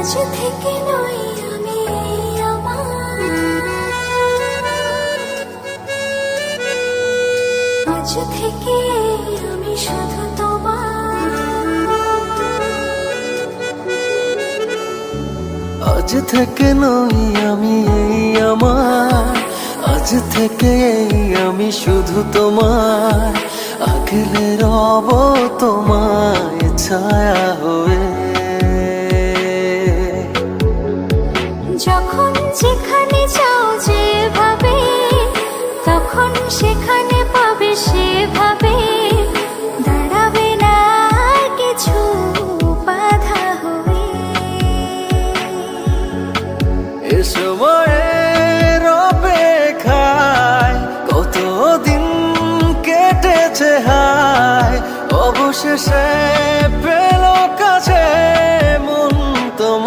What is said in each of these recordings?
আজ থেকে নই আমি এই আমার। আজ থেকে আমি শুধু তোমার। আগলে রব তোমায় ছায়া হয়ে হয়ে। এ সময়ের অপেক্ষায় কতদিন কেটেছে হায়, অবশেষে পেল কাছে মন তোমায়।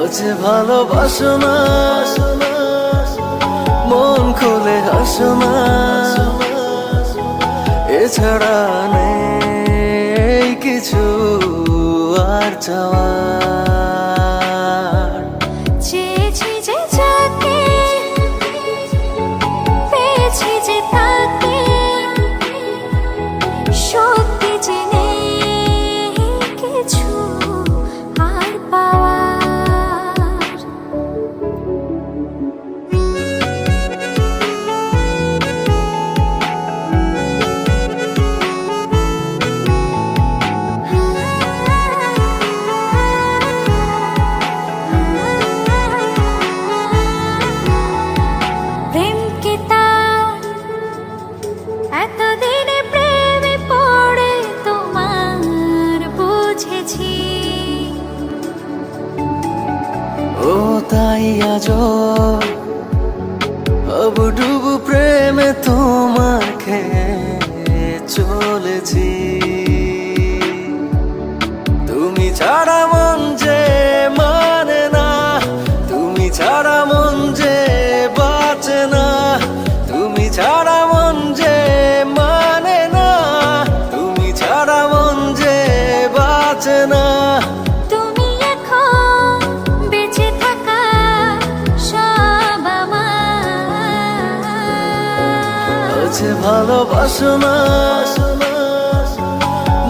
আজ ভালোবাসো না। মন খুলে হাসো এছাড়া নেই কিছু আর চাওয়ার তাই আজ ডুবু প্রেমে খেয়ে চলেছি।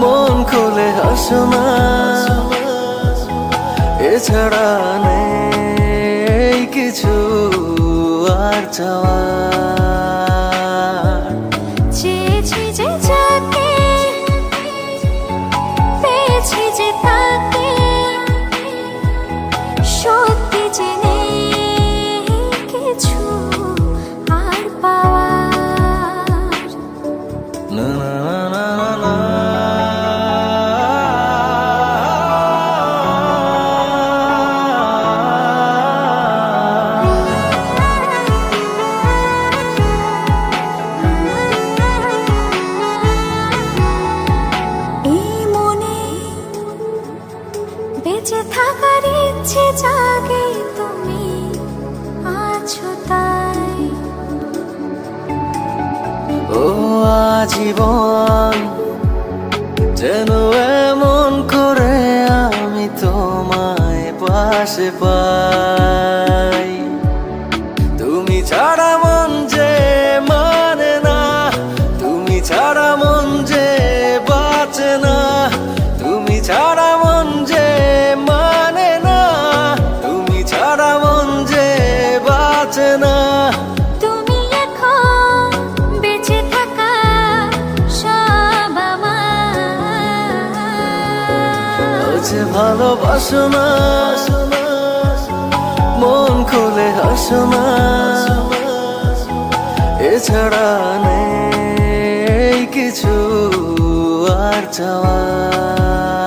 মন খুলে এছাড়া নেই কিছু আর চেয়েছি যে তাকে। সত্যি যে থাকার ইচ্ছে জাগে তুমি, আছো তাই। ও আজীবন যেন এমন করে আমি তোমায় পাশে পাই। তুমি ছাড়া ভালোবাসো না। মন খুলে হাসো না। এছাড়া নেই কিছু আর চাওয়ার